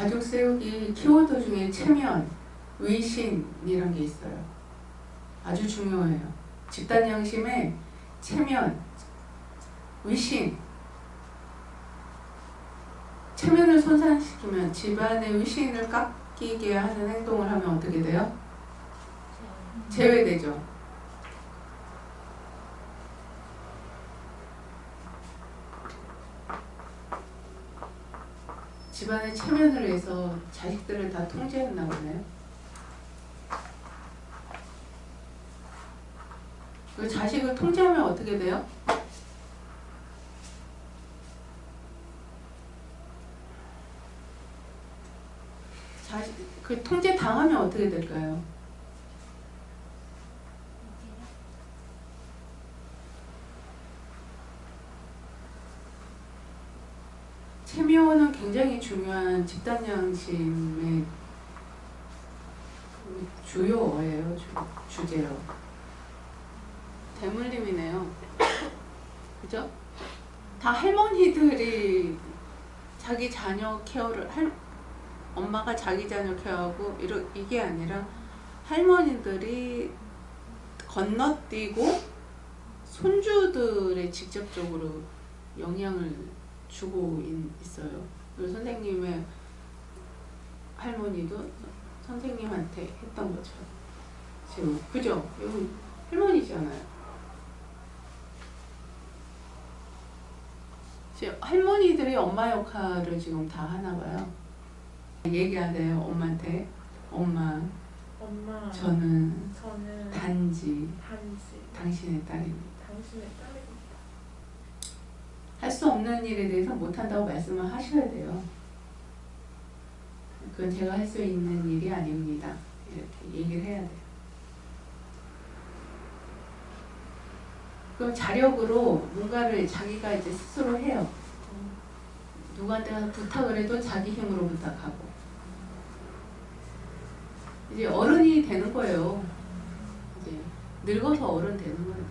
가족 세우기 키워드 중에 체면, 위신이란 게 있어요. 아주 중요해요. 집단 양심에 체면, 위신. 체면을 손상시키면 집안의 위신을 깎이게 하는 행동을 하면 어떻게 돼요? 제외되죠. 집안의 체면을 위해서 자식들을 다 통제했나 보네요. 그 자식을 통제하면 어떻게 돼요? 자식 그 통제 당하면 어떻게 될까요? 체면은 굉장히 중요한 집단 양심의 주요어예요, 주, 주제요. 대물림이네요. 그죠? 다 할머니들이 자기 자녀 케어를 할 엄마가 자기 자녀 케어하고 이러, 이게 아니라 할머니들이 건너뛰고 손주들에 직접적으로 영향을 주고 있- 있어요. 그리고 선생님의 할머니도 선생님한테 했던 것처럼 지금 그죠? 여기 할머니잖아요. 지금 할머니들이 엄마 역할을 지금 다 하나 봐요. 얘기하세요 엄마한테. 엄마, 엄마, 저는 저는 단지 단지 당신의 딸입니다. 당신의 딸입니다. 할 수 없는 일에 대해서 못한다고 말씀을 하셔야 돼요. 그건 제가 할 수 있는 일이 아닙니다. 이렇게 얘기를 해야 돼요. 그럼 자력으로 뭔가를 자기가 이제 스스로 해요. 누구한테 가서 부탁을 해도 자기 힘으로 부탁하고. 이제 어른이 되는 거예요. 이제 늙어서 어른 되는 거예요.